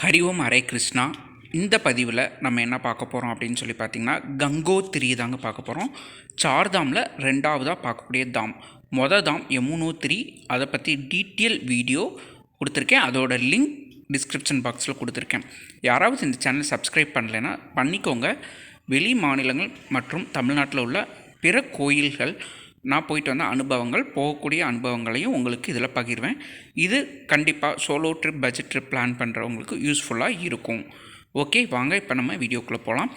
ஹரி ஓம் ஹரே கிருஷ்ணா. இந்த பதிவில் நம்ம என்ன பார்க்க போகிறோம் அப்படின்னு சொல்லி பார்த்தீங்கன்னா கங்கோத்திரி தாங்க பார்க்க போகிறோம் சார்தாமில் ரெண்டாவதாக பார்க்கக்கூடிய தாம். மொதல் தாம் யமுனோத்திரி அதை பற்றி டீட்டெயில் வீடியோ கொடுத்துருக்கேன். அதோட லிங்க் டிஸ்கிரிப்ஷன் பாக்ஸில் கொடுத்துருக்கேன். யாராவது இந்த சேனல் சப்ஸ்கிரைப் பண்ணலைன்னா பண்ணிக்கோங்க. வெளி மாநிலங்கள் மற்றும் தமிழ்நாட்டில் உள்ள பிற கோயில்கள் நான் போயிட்டு வந்த அனுபவங்கள் போகக்கூடிய அனுபவங்களையும் உங்களுக்கு இதில் பகிர்வேன். இது கண்டிப்பாக solo trip budget trip plan பண்ணுறவங்களுக்கு யூஸ்ஃபுல்லாக இருக்கும். ஓகே வாங்க இப்போ நம்ம வீடியோக்குள்ளே போகலாம்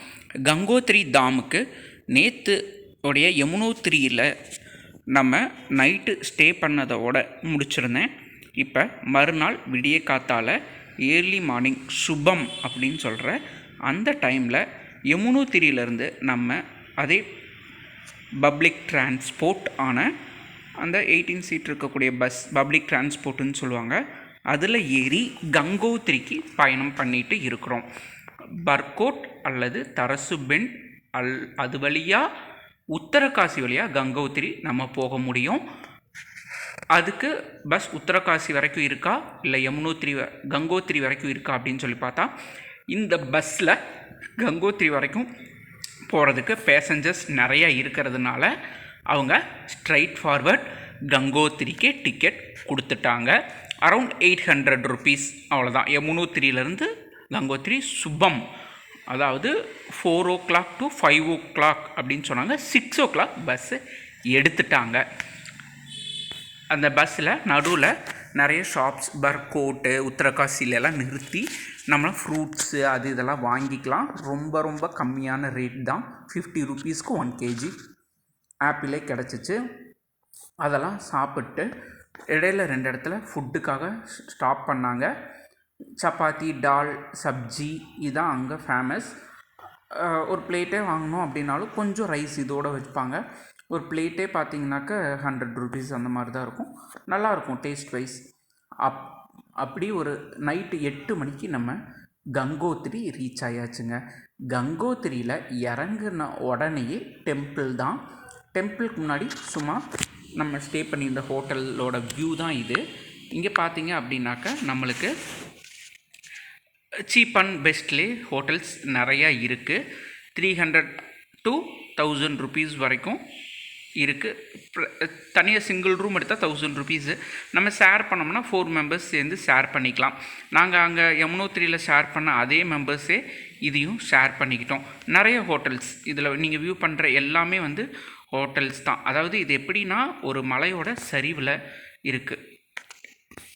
கங்கோத்திரி தாமுக்கு நேற்று உடைய யமுனோத்திரியில் நம்ம நைட்டு ஸ்டே பண்ணதோட முடிச்சிருந்தேன். இப்போ மறுநாள் விடிய காத்தால் ஏர்லி மார்னிங் சுபம் அப்படின்னு சொல்கிற அந்த டைமில் யமுனோத்திரியிலேருந்து நம்ம அதே பப்ளிக் டிரான்ஸ்போர்ட் ஆன அந்த எயிட்டீன் சீட் இருக்கக்கூடிய பஸ் பப்ளிக் டிரான்ஸ்போர்ட்டுன்னு சொல்லுவாங்க. அதில் ஏறி கங்கோத்திரிக்கு பயணம் பண்ணிட்டு இருக்கிறோம். பர்கோட் அல்லது தரசு பெண்ட் அல் அது வழியாக உத்தரகாசி வழியாக கங்கோத்திரி நம்ம போக முடியும். அதுக்கு பஸ் உத்தரகாசி வரைக்கும் இருக்கா? இல்லை யமுனோத்திரி வ- கங்கோத்திரி வரைக்கும் இருக்கா அப்படின்னு சொல்லி பார்த்தா இந்த பஸ்ஸில் கங்கோத்திரி வரைக்கும் போகிறதுக்கு பேசஞ்சர்ஸ் நிறையா இருக்கிறதுனால அவங்க ஸ்ட்ரைட் ஃபார்வர்ட் கங்கோத்ரிக்கு டிக்கெட் கொடுத்துட்டாங்க. அரவுண்ட் எயிட் ஹண்ட்ரட் ருபீஸ் அவ்வளோதான் யமுனோத்திரியிலேருந்து கங்கோத்திரி சுபம் அதாவது four o'clock to five o'clock அப்படின்னு சொன்னாங்க. சிக்ஸ் ஓ கிளாக் பஸ்ஸு எடுத்துட்டாங்க. அந்த பஸ்ஸில் நடுவில் நிறைய ஷாப்ஸ் பர்கோட்டு உத்தரகாசிலெல்லாம் நிறுத்தி நம்ம ஃப்ரூட்ஸு அது இதெல்லாம் வாங்கிக்கலாம். ரொம்ப ரொம்ப கம்மியான ரேட் தான். ஃபிஃப்டி ருபீஸ்க்கு ஒன் கேஜி ஆப்பிளே கிடச்சிச்சு. அதெல்லாம் சாப்பிட்டு இடையில ரெண்டு இடத்துல ஃபுட்டுக்காக ஸ்டாப் பண்ணாங்க. சப்பாத்தி டால் சப்ஜி இதுதான் அங்கே ஃபேமஸ் ஒரு பிளேட்டே வாங்கணும் அப்படின்னாலும் கொஞ்சம் ரைஸ் இதோடு வைப்பாங்க ஒரு பிளேட்டே பார்த்தீங்கன்னாக்க ஹண்ட்ரட் ருபீஸ் அந்த மாதிரி தான் இருக்கும். நல்லாயிருக்கும் டேஸ்ட் வைஸ் அப் அப்படி ஒரு நைட்டு எட்டு மணிக்கு நம்ம கங்கோத்திரி ரீச் ஆயாச்சுங்க. கங்கோத்திரியில் இறங்குன உடனேயே டெம்பிள் தான். டெம்பிளுக்கு முன்னாடி சும்மா நம்ம ஸ்டே பண்ணியிருந்த ஹோட்டலோட வியூ தான் இது. இங்கே பார்த்தீங்க அப்படின்னாக்க நம்மளுக்கு சீப் அண்ட் பெஸ்ட்லே ஹோட்டல்ஸ் நிறையா இருக்குது three hundred to thousand rupees வரைக்கும் இருக்குது தனியாக சிங்கிள் ரூம் எடுத்தால் தௌசண்ட் ருபீஸு நம்ம ஷேர் பண்ணோம்னா ஃபோர் மெம்பர்ஸ் சேர்ந்து ஷேர் பண்ணிக்கலாம். நாங்கள் அங்கே யமுனோத்திரியில் ஷேர் பண்ண அதே மெம்பர்ஸே இதையும் ஷேர் பண்ணிக்கிட்டோம். நிறைய ஹோட்டல்ஸ் இதில் நீங்கள் வியூ பண்ணுற எல்லாமே வந்து ஹோட்டல்ஸ் தான். அதாவது இது எப்படின்னா ஒரு மலையோட சரிவில் இருக்குது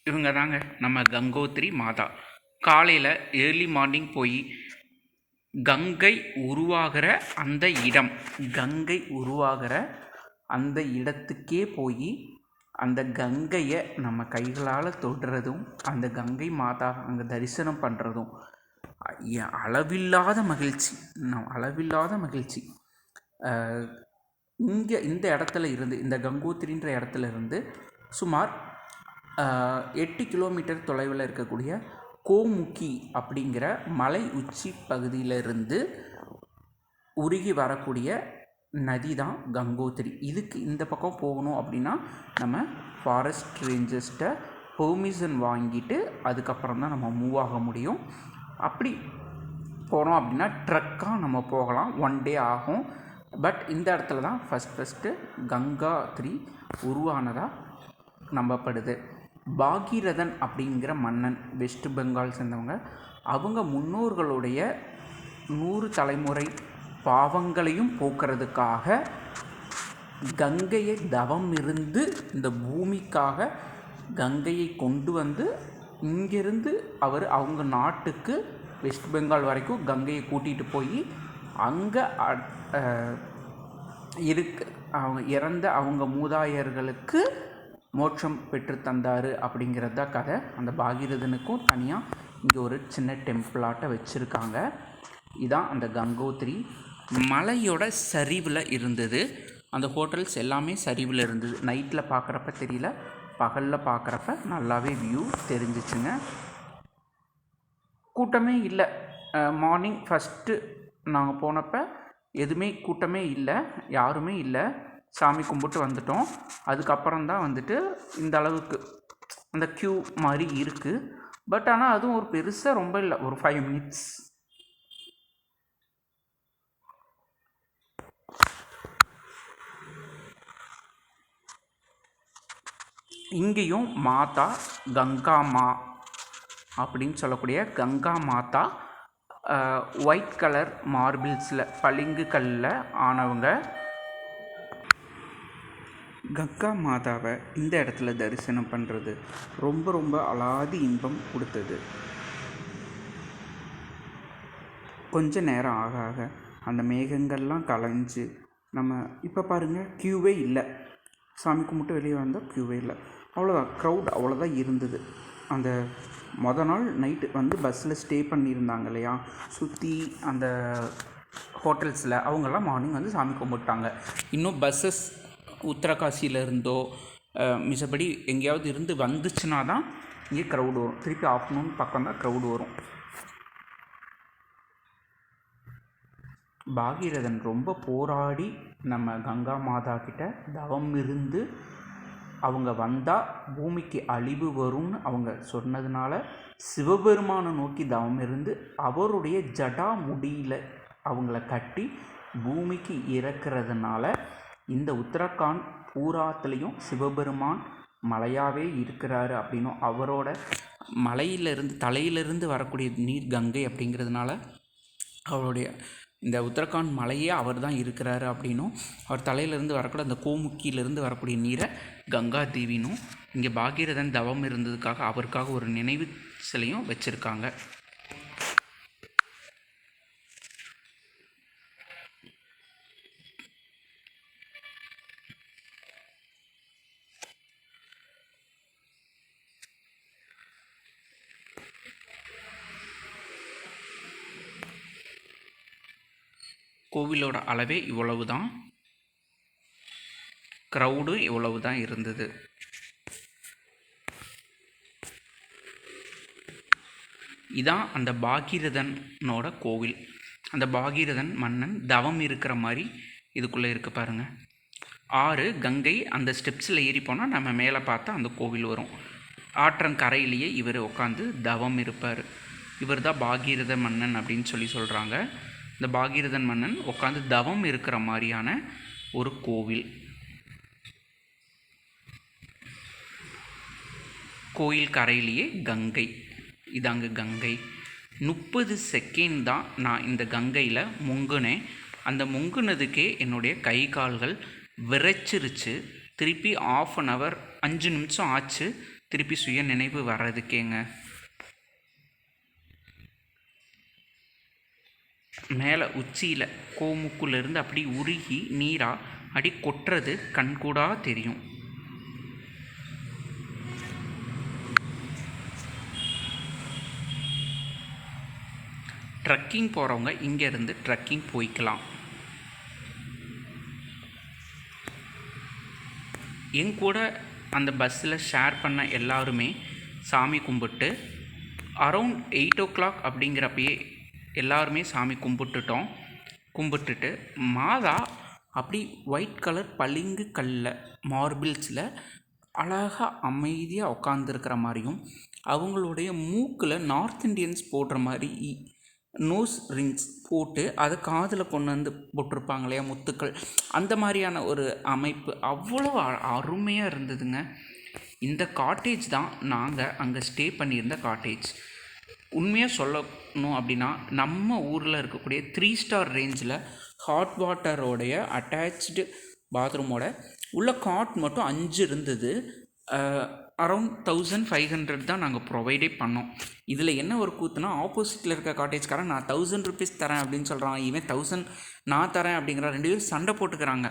இவங்க தாங்க நம்ம கங்கோத்திரி மாதா. காலையில் ஏர்லி மார்னிங் போய் கங்கை உருவாகிற அந்த இடம். கங்கை உருவாகிற அந்த இடத்துக்கே போய் அந்த கங்கையை நம்ம கைகளால் தொடுறதும் அந்த கங்கை மாதா அங்கே தரிசனம் பண்ணுறதும் அளவில்லாத மகிழ்ச்சி. நம் அளவில்லாத மகிழ்ச்சி. இங்கே இந்த இடத்துல இருந்து இந்த கங்கோத்திரின்ற இடத்துல இருந்து சுமார் எட்டு கிலோமீட்டர் தொலைவில் இருக்கக்கூடிய கோமுக்கி அப்படிங்கிற மலை உச்சி பகுதியிலிருந்து உருகி வரக்கூடிய நதி தான் கங்கோத்திரி. இதுக்கு இந்த பக்கம் போகணும் அப்படின்னா நம்ம ஃபாரஸ்ட் ரேஞ்சர்ஸ்கிட்ட பெர்மிஷன் வாங்கிட்டு அதுக்கப்புறம் தான் நம்ம மூவ் ஆக முடியும். அப்படி போனோம் அப்படின்னா ட்ரக்காக நம்ம போகலாம். ஒன் டே ஆகும். பட் இந்த இடத்துல தான் ஃபஸ்ட் ஃபஸ்ட்டு கங்காத்ரி உருவானதாக நம்பப்படுது. பாகீரதன் அப்படிங்கிற மன்னன் வெஸ்ட் பெங்கால் சேர்ந்தவங்க அவங்க முன்னோர்களுடைய நூறு தலைமுறை பாவங்களையும் போக்குறதுக்காக கங்கையை தவம் இருந்து இந்த பூமிக்காக கங்கையை கொண்டு வந்து இங்கிருந்து அவர் அவங்க நாட்டுக்கு வெஸ்ட் பெங்கால் வரைக்கும் கங்கையை கூட்டிகிட்டு போய் அங்கே இருக்கு அவங்க இறந்த அவங்க மூதாயர்களுக்கு மோட்சம் பெற்று தந்தார் அப்படிங்கிறது தான் கதை. அந்த பாகீரதனுக்கும் தனியாக இங்கே ஒரு சின்ன டெம்பிளாட்ட வச்சுருக்காங்க. இதான் அந்த கங்கோத்திரி மலையோட சரிவில் இருந்தது. அந்த ஹோட்டல்ஸ் எல்லாமே சரிவில் இருந்தது. நைட்டில் பார்க்குறப்ப தெரியல. பகலில் பார்க்குறப்ப நல்லாவே வியூ தெரிஞ்சிச்சுங்க. கூட்டமே இல்லை. மார்னிங் ஃபஸ்ட்டு நாங்கள் போனப்போ எதுவுமே கூட்டமே இல்லை. யாருமே இல்லை. சாமி கும்பிட்டு வந்துட்டோம். அதுக்கப்புறம் தான் வந்துட்டு இந்த அளவுக்கு அந்த க்யூ மாதிரி இருக்குது பட் ஆனால் அதுவும் ஒரு பெருசாக ரொம்ப இல்லை. ஒரு ஃபைவ் மினிட்ஸ் இங்கேயும் மாதா கங்கா மா அப்படின்னு சொல்லக்கூடிய கங்கா மாதா ஒயிட் கலர் மார்பிள்ஸில் பளிங்கு கல்லில் ஆனவங்க. கங்கா மாதாவை இந்த இடத்துல தரிசனம் பண்ணுறது ரொம்ப ரொம்ப அலாதி இன்பம் கொடுத்தது. கொஞ்ச நேரம் ஆக ஆக அந்த மேகங்கள்லாம் கலைஞ்சு நம்ம இப்போ பாருங்கள் க்யூவே இல்லை. சாமி கும்பிட்டு வெளியே வந்தால் க்யூவே இல்லை. அவ்வளோதான் க்ரௌட் அவ்வளோதான் இருந்தது. அந்த மொதல் நாள் நைட்டு வந்து பஸ்ஸில் ஸ்டே பண்ணியிருந்தாங்க இல்லையா? சுற்றி அந்த ஹோட்டல்ஸில் அவங்கெல்லாம் மார்னிங் வந்து சாமி கும்பிட்டாங்க. இன்னும் பஸ்ஸஸ் உத்தரகாசியில் இருந்தோ மிசபடி மிச்சபடி எங்கேயாவது இருந்து வந்துச்சுன்னா தான் இங்கே க்ரௌடு வரும். திருப்பி ஆஃப்டர்நூன் பக்கம் தான் க்ரௌடு வரும். பாகீரதன் ரொம்ப போராடி நம்ம கங்கா மாதா கிட்ட தவம் இருந்து அவங்க வந்தால் பூமிக்கு அழிவு வரும்னு அவங்க சொன்னதுனால சிவபெருமானை நோக்கி தவம் இருந்து அவருடைய ஜடா முடியில் அவங்கள கட்டி பூமிக்கு இறக்குறதுனால இந்த உத்தரகாண்ட் பூராத்துலேயும் சிவபெருமான் மலையாகவே இருக்கிறாரு அப்படின்னும் அவரோட மலையிலிருந்து தலையிலிருந்து வரக்கூடிய நீர் கங்கை அப்படிங்கிறதுனால அவருடைய இந்த உத்தரகாண்ட் மலையே அவர் தான் இருக்கிறாரு அப்படின்னும். அவர் தலையிலேருந்து வரக்கூடிய அந்த கோமுக்கியிலேருந்து வரக்கூடிய நீரை கங்கா தேவினும் இங்கே பாகீரதன் தவம் இருந்ததுக்காக அவருக்காக ஒரு நினைவு சிலையும் வச்சுருக்காங்க. கோவிலோட அளவே இவ்வளவு தான் க்ரௌடு இவ்வளவு தான் இருந்தது. இதான் அந்த பாகீரதனோட கோவில். அந்த பாகீரதன் மன்னன் தவம் இருக்கிற மாதிரி இதுக்குள்ளே இருக்கு பாருங்க. ஆறு கங்கை அந்த ஸ்டெப்ஸில் ஏறி போனால் நம்ம மேலே பார்த்தா அந்த கோவில் வரும். ஆற்றங்கரையிலேயே இவர் உட்காந்து தவம் இருப்பார். இவர் தான் பாகீரத மன்னன் அப்படின்னு சொல்லி சொல்கிறாங்க இந்த பாகீரதன் மன்னன் உட்காந்து தவம் இருக்கிற மாதிரியான ஒரு கோவில். கோயில் கரையிலேயே கங்கை. இதாங்க கங்கை. முப்பது செகண்ட் தான் நான் இந்த கங்கையில் முங்குனேன். அந்த முங்குனதுக்கே என்னுடைய கை கால்கள் விரைச்சிருச்சு. திருப்பி ஆஃப் அன் ஹவர் அஞ்சு நிமிஷம் ஆச்சு. திருப்பி சுய நினைவு வர்றதுக்கேங்க. மேலே உச்சியில் கோமுக்குலேருந்து அப்படி உருகி நீராக அடி கொட்டுறது கண்கூடாக தெரியும். ட்ரக்கிங் போகிறவங்க இங்கேருந்து ட்ரக்கிங் போய்க்கலாம். என் கூட அந்த பஸ்ஸில் ஷேர் பண்ண எல்லாருமே சாமி கும்பிட்டு அரவுண்ட் எயிட் ஓ கிளாக் அப்படிங்கிறப்பயே எல்லாருமே சாமி கும்பிட்டுட்டோம். கும்பிட்டுட்டு மாதா அப்படி ஒயிட் கலர் பளிங்கு கல்லில் மார்பிள்ஸில் அழகாக அமைதியாக உட்காந்துருக்கிற மாதிரியும் அவங்களுடைய மூக்கில் நார்த் இந்தியன்ஸ் போடுற மாதிரி நோஸ் ரிங்ஸ் போட்டு அதை காதில் கொண்டு வந்து போட்டிருப்பாங்க இல்லையா முத்துக்கள். அந்த மாதிரியான ஒரு அமைப்பு அவ்வளோ அ- அருமையாக இருந்ததுங்க. இந்த காட்டேஜ் தான் நாங்கள் அங்கே ஸ்டே பண்ணியிருந்த காட்டேஜ் உண்மையாக சொல்லணும் அப்படின்னா நம்ம ஊரில் இருக்கக்கூடிய த்ரீ ஸ்டார் ரேஞ்சில் ஹாட் வாட்டரோடைய அட்டாச்டு பாத்ரூமோட உள்ள காட் மட்டும் அஞ்சு இருந்தது. அரௌண்ட் தௌசண்ட் ஃபைவ் ஹண்ட்ரட் தான் நாங்கள் ப்ரொவைடே பண்ணோம். இதில் என்ன ஒரு கூத்துனா ஆப்போசிட்டில் இருக்க காட்டேஜ்காரன் நான் தௌசண்ட் ருபீஸ் தரேன் அப்படின்னு சொல்கிறான் இவன் தௌசண்ட் நான் தரேன் அப்படிங்கிற ரெண்டு பேரும் சண்டை போட்டுக்கிறாங்க.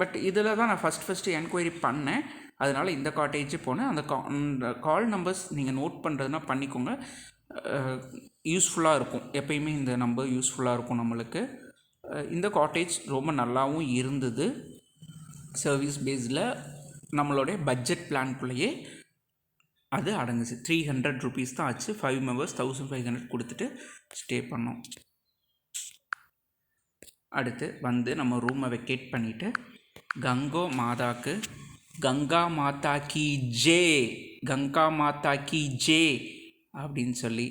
பட் இதில் தான் நான் ஃபஸ்ட் ஃபஸ்ட்டு என்கொயரி பண்ணேன். அதனால் இந்த காட்டேஜ் போனேன். அந்த கா இந்த கால் நம்பர்ஸ் நீங்கள் நோட் பண்ணுறதுனா பண்ணிக்கோங்க. யூஸ்ஃபுல்லாக இருக்கும். எப்பயுமே இந்த நம்பர் யூஸ்ஃபுல்லாக இருக்கும் நம்மளுக்கு. இந்த காட்டேஜ் ரொம்ப நல்லாவும் இருந்தது. சர்வீஸ் பேஸில் நம்மளுடைய பட்ஜெட் பிளான்குள்ளேயே அது அடங்குச்சு. த்ரீ ஹண்ட்ரட் ருபீஸ் தான் ஆச்சு. Five members thousand five hundred கொடுத்துட்டு ஸ்டே பண்ணோம். அடுத்து வந்து நம்ம ரூமை வெக்கேட் பண்ணிவிட்டு கங்கோ மாதாக்கு கங்கா மாதா கி ஜே கங்கா மாதா கி ஜே அப்படின்னு சொல்லி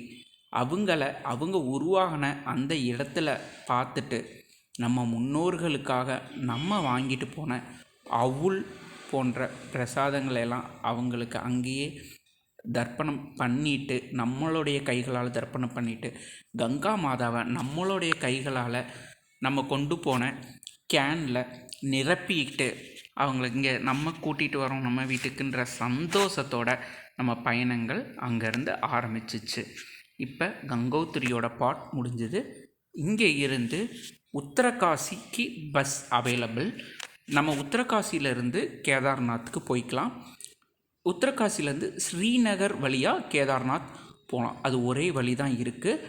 அவங்கள அவங்க உருவாகின அந்த இடத்துல பார்த்துட்டு நம்ம முன்னோர்களுக்காக நம்ம வாங்கிட்டு போன அவுள் போன்ற பிரசாதங்களையெல்லாம் அவங்களுக்கு அங்கேயே தர்ப்பணம் பண்ணிட்டு நம்மளுடைய கைகளால் தர்ப்பணம் பண்ணிட்டு கங்கா மாதாவை நம்மளுடைய கைகளால் நம்ம கொண்டு போன கேனில் நிரப்பிட்டு அவங்களுக்கு இங்கே நம்ம கூட்டிகிட்டு வரோம் நம்ம வீட்டுக்குன்ற சந்தோஷத்தோட நம்ம பயணங்கள் அங்கேருந்து ஆரம்பிச்சிச்சு. இப்போ கங்கோத்திரியோட பாட் முடிஞ்சது. இங்கே இருந்து உத்தரகாசிக்கு பஸ் அவைலபிள் நம்ம உத்தரகாசியிலேருந்து கேதார்நாத்துக்கு போய்க்கலாம். உத்தரகாசிலேருந்து ஸ்ரீநகர் வழியாக கேதார்நாத் போகலாம் அது ஒரே வழி தான் இருக்குது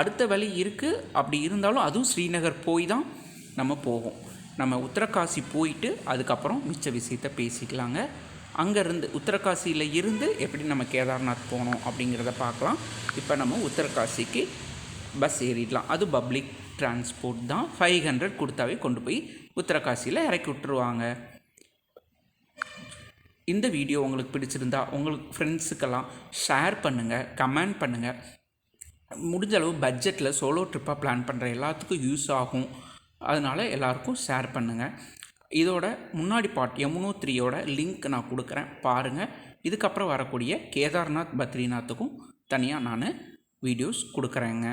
அடுத்த வழி இருக்குது அப்படி இருந்தாலும் அதுவும் ஸ்ரீநகர் போய் தான் நம்ம போவோம். நம்ம உத்தரகாசி போயிட்டு அதுக்கப்புறம் மிச்ச விஷயத்த பேசிக்கலாங்க. அங்கேருந்து உத்தரகாசியில் இருந்து எப்படி நம்ம கேதார்நாத் போனோம் அப்படிங்கிறத பார்க்கலாம். இப்போ நம்ம உத்தரகாசிக்கு பஸ் ஏறிடலாம். அது பப்ளிக் டிரான்ஸ்போர்ட் தான். ஃபைவ் ஹண்ட்ரட் கொடுத்தாவே கொண்டு போய் உத்தரகாசியில் இறக்கி விட்டுருவாங்க. இந்த வீடியோ உங்களுக்கு பிடிச்சிருந்தா உங்களுக்கு ஃப்ரெண்ட்ஸுக்கெல்லாம் ஷேர் பண்ணுங்கள் கமெண்ட் பண்ணுங்கள் முடிஞ்ச அளவு பட்ஜெட்டில் சோலோ ட்ரிப்பாக பிளான் பண்ணுற எல்லாத்துக்கும் யூஸ் ஆகும். அதனால் எல்லாருக்கும் ஷேர் பண்ணுங்கள் இதோட முன்னாடி பாட் யமுனோத்ரியோட லிங்க் நான் கொடுக்குறேன் பாருங்கள் இதுக்கப்புறம் வரக்கூடிய கேதார்நாத் பத்ரிநாத்துக்கும் தனியாக நான் வீடியோஸ் கொடுக்குறேங்க.